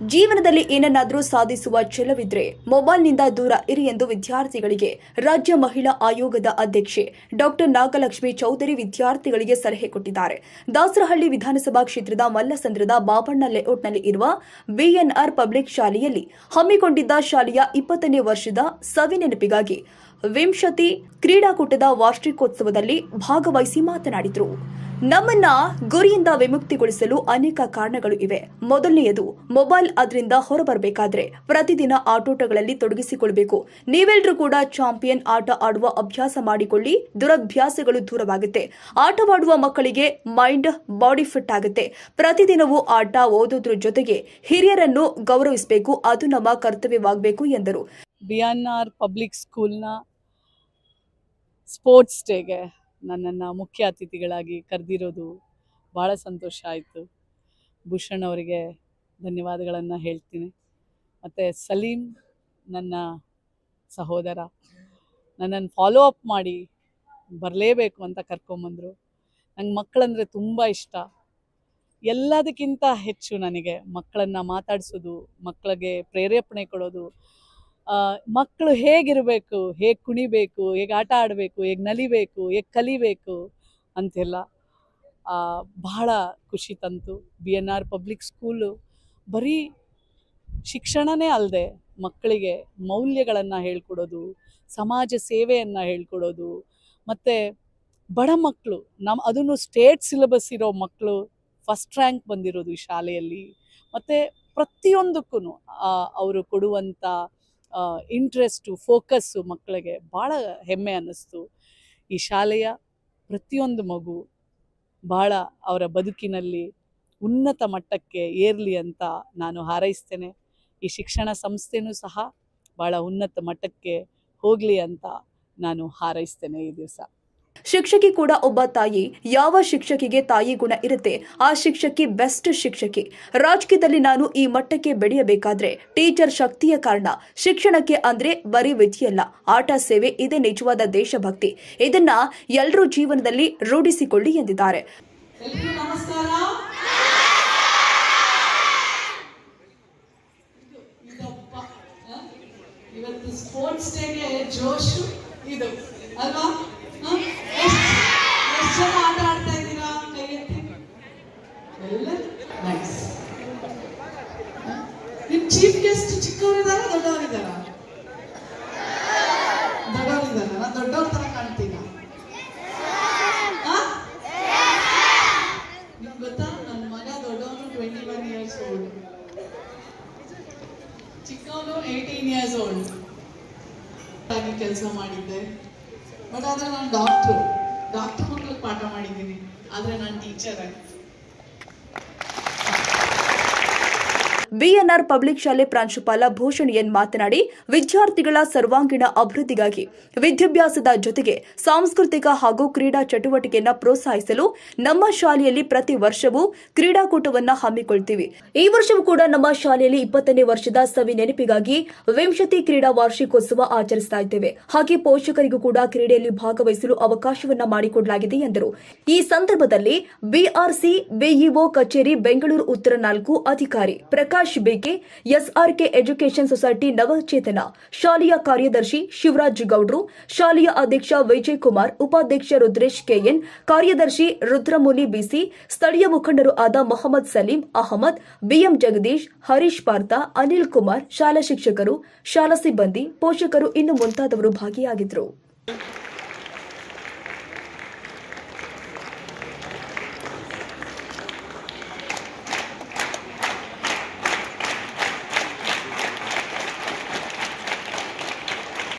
ಜೀವನದಲ್ಲಿ ಏನನ್ನಾದರೂ ಸಾಧಿಸುವ ಛಲವಿದ್ರೆ ಮೊಬೈಲ್ನಿಂದ ದೂರ ಇರಿ ಎಂದು ವಿದ್ಯಾರ್ಥಿಗಳಿಗೆ ರಾಜ್ಯ ಮಹಿಳಾ ಆಯೋಗದ ಅಧ್ಯಕ್ಷೆ ಡಾಕ್ಟರ್ ನಾಗಲಕ್ಷ್ಮಿ ಚೌಧರಿ ವಿದ್ಯಾರ್ಥಿಗಳಿಗೆ ಸಲಹೆ ಕೊಟ್ಟಿದ್ದಾರೆ. ದಾಸರಹಳ್ಳಿ ವಿಧಾನಸಭಾ ಕ್ಷೇತ್ರದ ಮಲ್ಲಸಂದ್ರದ ಬಾಬಣ್ಣ ಲೇಔಟ್ನಲ್ಲಿ ಇರುವ ಬಿಎನ್ಆರ್ ಪಬ್ಲಿಕ್ ಶಾಲೆಯಲ್ಲಿ ಹಮ್ಮಿಕೊಂಡಿದ್ದ ಶಾಲೆಯ ಇಪ್ಪತ್ತನೇ ವರ್ಷದ ಸವಿನೆನಪಿಗಾಗಿ ವಿಂಶತಿ ಕ್ರೀಡಾಕೂಟದ ವಾರ್ಷಿಕೋತ್ಸವದಲ್ಲಿ ಭಾಗವಹಿಸಿ ಮಾತನಾಡಿದರು. ನಮ್ಮನ್ನ ಗುರಿಯಿಂದ ವಿಮುಕ್ತಿಗೊಳಿಸಲು ಅನೇಕ ಕಾರಣಗಳು ಇವೆ. ಮೊದಲನೆಯದು, ಮೊಬೈಲ್ ಅದರಿಂದ ಹೊರಬರಬೇಕಾದ್ರೆ ಪ್ರತಿದಿನ ಆಟೋಟಗಳಲ್ಲಿ ತೊಡಗಿಸಿಕೊಳ್ಬೇಕು. ನೀವೆಲ್ಲರೂ ಕೂಡ ಚಾಂಪಿಯನ್ ಆಟ ಆಡುವ ಅಭ್ಯಾಸ ಮಾಡಿಕೊಳ್ಳಿ. ದುರಭ್ಯಾಸಗಳು ದೂರವಾಗುತ್ತೆ. ಆಟವಾಡುವ ಮಕ್ಕಳಿಗೆ ಮೈಂಡ್, ಬಾಡಿ ಫಿಟ್ ಆಗುತ್ತೆ. ಪ್ರತಿದಿನವೂ ಆಟ ಓದೋದ್ರ ಜೊತೆಗೆ ಹಿರಿಯರನ್ನು ಗೌರವಿಸಬೇಕು. ಅದು ನಮ್ಮ ಕರ್ತವ್ಯವಾಗಬೇಕು ಎಂದರು. ಬಿಎನ್ಆರ್ ಎನ್ ಆರ್ ಪಬ್ಲಿಕ್ ಸ್ಕೂಲ್ನ ಸ್ಪೋರ್ಟ್ಸ್ ಡೇಗೆ ನನ್ನನ್ನು ಮುಖ್ಯ ಅತಿಥಿಗಳಾಗಿ ಕರೆದಿರೋದು ಭಾಳ ಸಂತೋಷ ಆಯಿತು. ಭೂಷಣ್ ಅವರಿಗೆ ಧನ್ಯವಾದಗಳನ್ನು ಹೇಳ್ತೀನಿ. ಮತ್ತು ಸಲೀಂ ನನ್ನ ಸಹೋದರ ನನ್ನನ್ನು ಫಾಲೋ ಅಪ್ ಮಾಡಿ ಬರಲೇಬೇಕು ಅಂತ ಕರ್ಕೊಂಬಂದರು. ನಂಗೆ ಮಕ್ಕಳಂದರೆ ತುಂಬ ಇಷ್ಟ. ಎಲ್ಲದಕ್ಕಿಂತ ಹೆಚ್ಚು ನನಗೆ ಮಕ್ಕಳನ್ನು ಮಾತಾಡಿಸೋದು, ಮಕ್ಕಳಿಗೆ ಪ್ರೇರೇಪಣೆ ಕೊಡೋದು ಮಕ್ಕಳು ಹೇಗಿರಬೇಕು, ಹೇಗೆ ಕುಣಿಬೇಕು, ಹೇಗೆ ಆಟ ಆಡಬೇಕು, ಹೇಗೆ ನಲಿಬೇಕು, ಹೇಗೆ ಕಲಿಬೇಕು ಅಂತೆಲ್ಲ ಬಹಳ ಖುಷಿ ತಂತು. B N R public school ಬರೀ ಶಿಕ್ಷಣನೇ ಅಲ್ಲದೆ ಮಕ್ಕಳಿಗೆ ಮೌಲ್ಯಗಳನ್ನು ಹೇಳ್ಕೊಡೋದು, ಸಮಾಜ ಸೇವೆಯನ್ನು ಹೇಳ್ಕೊಡೋದು, ಮತ್ತು ಬಡ ಮಕ್ಕಳು ನಮ್ಮ ಅದನ್ನು ಸ್ಟೇಟ್ ಸಿಲೆಬಸ್ ಇರೋ ಮಕ್ಕಳು ಫಸ್ಟ್ ರ್ಯಾಂಕ್ ಬಂದಿರೋದು ಈ ಶಾಲೆಯಲ್ಲಿ. ಮತ್ತು ಪ್ರತಿಯೊಂದಕ್ಕೂ ಅವರು ಕೊಡುವಂಥ ಇಂಟ್ರೆಸ್ಟು ಫೋಕಸ್ಸು ಮಕ್ಕಳಿಗೆ ಭಾಳ ಹೆಮ್ಮೆ ಅನ್ನಿಸ್ತು. ಈ ಶಾಲೆಯ ಪ್ರತಿಯೊಂದು ಮಗು ಭಾಳ ಅವರ ಬದುಕಿನಲ್ಲಿ ಉನ್ನತ ಮಟ್ಟಕ್ಕೆ ಏರಲಿ ಅಂತ ನಾನು ಹಾರೈಸ್ತೇನೆ. ಈ ಶಿಕ್ಷಣ ಸಂಸ್ಥೆನೂ ಸಹ ಭಾಳ ಉನ್ನತ ಮಟ್ಟಕ್ಕೆ ಹೋಗಲಿ ಅಂತ ನಾನು ಹಾರೈಸ್ತೇನೆ ಈ ದಿವಸ. ಶಿಕ್ಷಕಿ ಕೂಡ ಒಬ್ಬ ತಾಯಿ. ಯಾವ ಶಿಕ್ಷಕಿಗೆ ತಾಯಿ ಗುಣ ಇರುತ್ತೆ? ಆ ಶಿಕ್ಷಕಿ ಬೆಸ್ಟ್ ಶಿಕ್ಷಕಿ. ರಾಜಕೀಯದಲ್ಲಿ ನಾನು ಈ ಮಟ್ಟಕ್ಕೆ ಬೆಳೆಯಬೇಕಾದ್ರೆ ಟೀಚರ್ ಶಕ್ತಿಯ ಕಾರಣ. ಶಿಕ್ಷಣಕ್ಕೆ ಅಂದ್ರೆ ಬರೀ ವಿಧಿಯಲ್ಲ ಆಟ, ಸೇವೆ, ಇದೇ ನಿಜವಾದ ದೇಶಭಕ್ತಿ. ಇದನ್ನ ಎಲ್ಲರೂ ಜೀವನದಲ್ಲಿ ರೂಢಿಸಿಕೊಳ್ಳಿ ಎಂದಿದ್ದಾರೆ. ಇವತ್ತು ಸ್ಪೋರ್ಟ್ಸ್ ಡೇಗೆ ಜೋಶು ಇದು, ಅಲ್ವಾ? ಆಡ್ತಾ ಇದ್ದೀರಾ? ಎಲ್ಲ ನೈಸ್ ನಿಮ್ ಚೀಫ್ ಗೆಸ್ಟ್ ಚಿಕ್ಕವರಿದಾರ ದೊಡ್ಡವರಿದಾರ ದೊಡ್ಡವರಿದಾರ ನಾನು ದೊಡ್ಡವ್ರ ತರ ಕಾಣ್ತೀನ? ಗೊತ್ತಾ? ನನ್ನ ಮಗ ದೊಡ್ಡವನು ಟ್ವೆಂಟಿ ಒನ್ ಇಯರ್ಸ್ ಓಲ್ಡ್ ಚಿಕ್ಕವನು ಏಯ್ಟೀನ್ ಇಯರ್ಸ್ ಓಲ್ಡ್ ಆಗಿ ಕೆಲಸ ಮಾಡಿದ್ದೆ. ಬಟ್ ಆದ್ರೆ ನಾನು ಡಾಕ್ಟ್ರು ಡಾಕ್ಟರ್ ಪಾಠ ಮಾಡಿದ್ದೀನಿ. ಆದ್ರೆ ನಾನು ಟೀಚರ್ ಬಿಎನ್ಆರ್ ಪಬ್ಲಿಕ್ ಶಾಲೆ ಪ್ರಾಂಶುಪಾಲ ಭೂಷಣ್ ಎನ್ ಮಾತನಾಡಿ, ವಿದ್ಯಾರ್ಥಿಗಳ ಸರ್ವಾಂಗೀಣ ಅಭಿವೃದ್ಧಿಗಾಗಿ ವಿದ್ಯಾಭ್ಯಾಸದ ಜೊತೆಗೆ ಸಾಂಸ್ಕೃತಿಕ ಹಾಗೂ ಕ್ರೀಡಾ ಚಟುವಟಿಕೆಯನ್ನು ಪ್ರೋತ್ಸಾಹಿಸಲು ನಮ್ಮ ಶಾಲೆಯಲ್ಲಿ ಪ್ರತಿ ವರ್ಷವೂ ಕ್ರೀಡಾಕೂಟವನ್ನು ಹಮ್ಮಿಕೊಳ್ತೀವಿ. ಈ ವರ್ಷವೂ ಕೂಡ ನಮ್ಮ ಶಾಲೆಯಲ್ಲಿ ಇಪ್ಪತ್ತನೇ ವರ್ಷದ ಸವಿ ನೆನಪಿಗಾಗಿ ವಿಂಶತಿ ಕ್ರೀಡಾ ವಾರ್ಷಿಕೋತ್ಸವ ಆಚರಿಸ್ತಾ ಇದ್ದೇವೆ. ಹಾಗೆ ಪೋಷಕರಿಗೂ ಕೂಡ ಕ್ರೀಡೆಯಲ್ಲಿ ಭಾಗವಹಿಸಲು ಅವಕಾಶವನ್ನ ಮಾಡಿಕೊಡಲಾಗಿದೆ ಎಂದರು. ಈ ಸಂದರ್ಭದಲ್ಲಿ ಬಿಆರ್ಸಿ ಬಿಇಒ ಕಚೇರಿ, ಬೆಂಗಳೂರು ಉತ್ತರ ನಾಲ್ಕು ಅಧಿಕಾರಿ ಪ್ರಕಾಶ್ ಬೇಕೆ? SRK education society Navachetana. ಶಾಲೆಯ ಕಾರ್ಯದರ್ಶಿ ಶಿವರಾಜ್ ಗೌಡ್ರು, ಶಾಲೆಯ ಅಧ್ಯಕ್ಷ ವಿಜಯ್ ಕುಮಾರ್ ಉಪಾಧ್ಯಕ್ಷ ರುದ್ರೇಶ್ ಕೆಎನ್, ಕಾರ್ಯದರ್ಶಿ ರುದ್ರಮುನಿ ಬಿಸಿ, ಸ್ಥಳೀಯ ಮುಖಂಡರು ಆದ ಮೊಹಮ್ಮದ್ ಸಲೀಂ ಅಹಮದ್, ಬಿಎಂ ಜಗದೀಶ್, ಹರೀಶ್ ಪಾರ್ಥ, ಅನಿಲ್ ಕುಮಾರ್, ಶಾಲಾ ಶಿಕ್ಷಕರು, ಶಾಲಾ ಸಿಬ್ಬಂದಿ, ಪೋಷಕರು ಇನ್ನು ಮುಂತಾದವರು ಭಾಗಿಯಾಗಿದ್ದರು.